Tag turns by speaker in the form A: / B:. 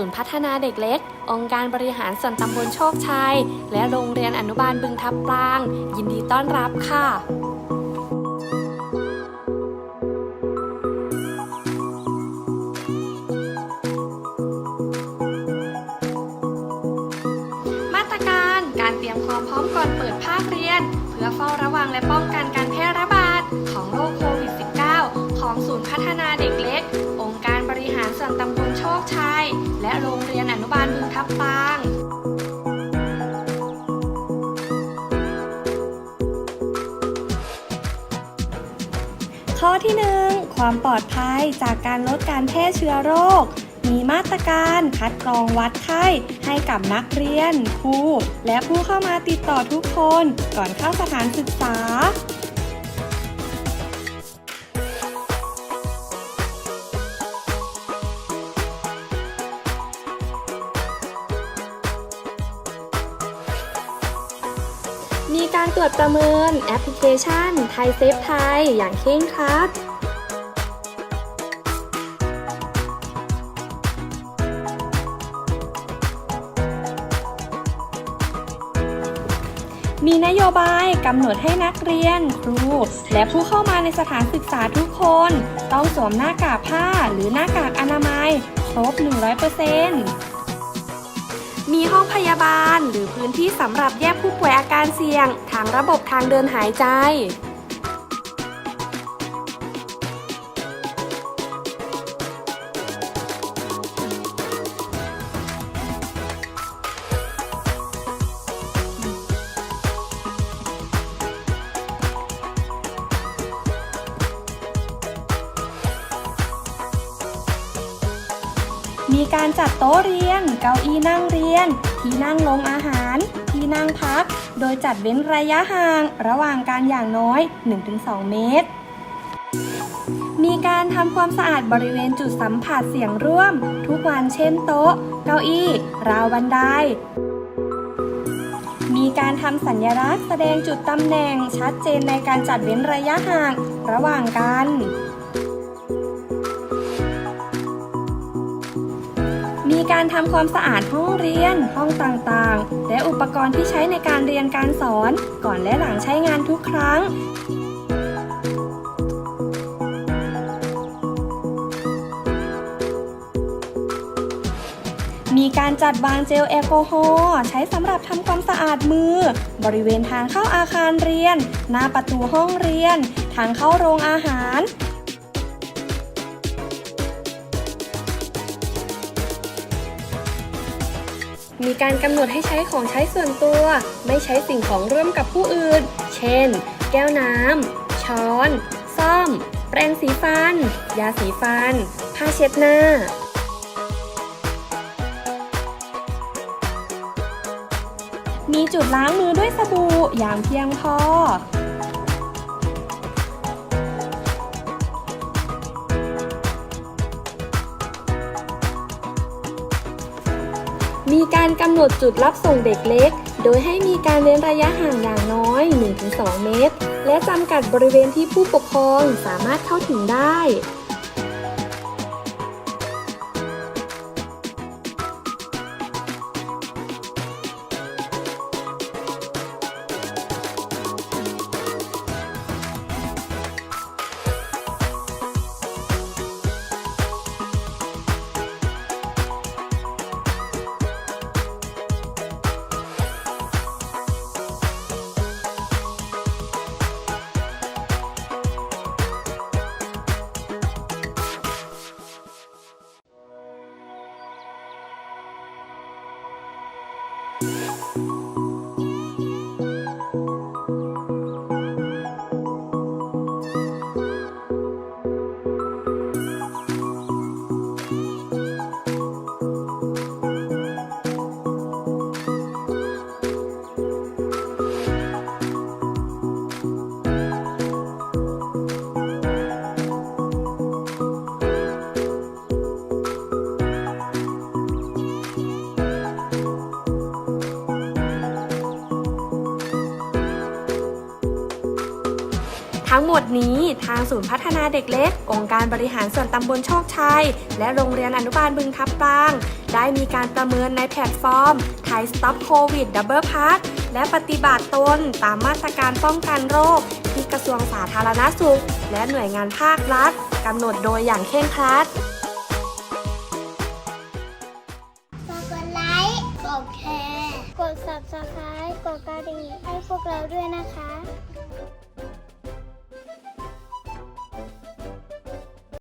A: ศูนย์พัฒนาเด็กเล็ก องค์การบริหารส่วนตำบลโชคชัย และโรงเรียนอนุบาลบึงทับปลาง ยินดีต้อนรับค่ะมาตรการการเตรียมความพร้อมก่อนเปิดภาคเรียน เพื่อเฝ้าระวังและป้องกันการแพร่ระบาดของโรค ที่ 1 ความปลอดภัยจากการลดการแพร่เชื้อโรค มีมาตรการคัดกรองวัดไข้ให้กับนักเรียน ครู และผู้เข้ามาติดต่อทุกคนก่อนเข้าสถานศึกษา มีการตรวจประเมินแอปพลิเคชันไทยเซฟไทยอย่างเคร่งครัดมีนโยบายกำหนดให้นักเรียน ครู และผู้เข้ามาในสถานศึกษาทุกคน ต้องสวมหน้ากากผ้าหรือหน้ากากอนามัยครบ 100% มีห้องพยาบาล หรือพื้นที่สำหรับแยกผู้ป่วยอาการเสี่ยง ทางระบบทางเดินหายใจ มีการจัดโต๊ะเรียน เก้าอี้นั่งเรียน ที่นั่งลงอาหาร ที่นั่งพัก โดยจัดเว้นระยะห่าง ระหว่างการอย่างน้อย 1-2 เมตร มีการทำความสะอาดบริเวณจุดสัมผัสเสียงร่วม ทุกวันเช่นโต๊ะ เก้าอี้ ราวบันได มีการทำสัญลักษณ์แสดงจุดตำแหน่งชัดเจนในการจัดเว้นระยะห่างระหว่างกัน มีการทำความสะอาดห้องเรียน ห้องต่างๆ และอุปกรณ์ที่ใช้ในการเรียนการสอน ก่อนและหลังใช้งานทุกครั้งมีการจัดวางเจลแอลกอฮอล์ใช้สำหรับทำความสะอาดมือ บริเวณทางเข้าอาคารเรียน หน้าประตูห้องเรียน ทางเข้าโรงอาหาร มีการกำหนดให้ใช้ของใช้ส่วนตัว ไม่ใช้สิ่งของร่วมกับผู้อื่น เช่น แก้วน้ำ ช้อน ซ่อม แปรงสีฟัน ยาสีฟัน ผ้าเช็ดหน้ามีจุดล้างมือด้วยสบู่อย่างเพียงพอ มีการกำหนดจุดรับส่งเด็กเล็ก โดยให้มีการเว้นระยะห่างอย่างน้อย 1-2 เมตร และจำกัดบริเวณที่ผู้ปกครองสามารถเข้าถึงได้ ทั้งหมดนี้ทางศูนย์พัฒนาเด็กเล็ก องค์การบริหารส่วนตำบลโชคชัย และโรงเรียนอนุบาลบึงทับปราง ได้มีการประเมินในแพลตฟอร์มไทย Stop COVID Double Pass และปฏิบัติตนตามมาตรการป้องกันโรค ที่กระทรวงสาธารณสุข และหน่วยงานภาครัฐกำหนดโดยอย่างเคร่งครัด
B: ฝากกดไลค์กดแชร์กด subscribe กดกระดิ่งให้พวกเราด้วยนะคะ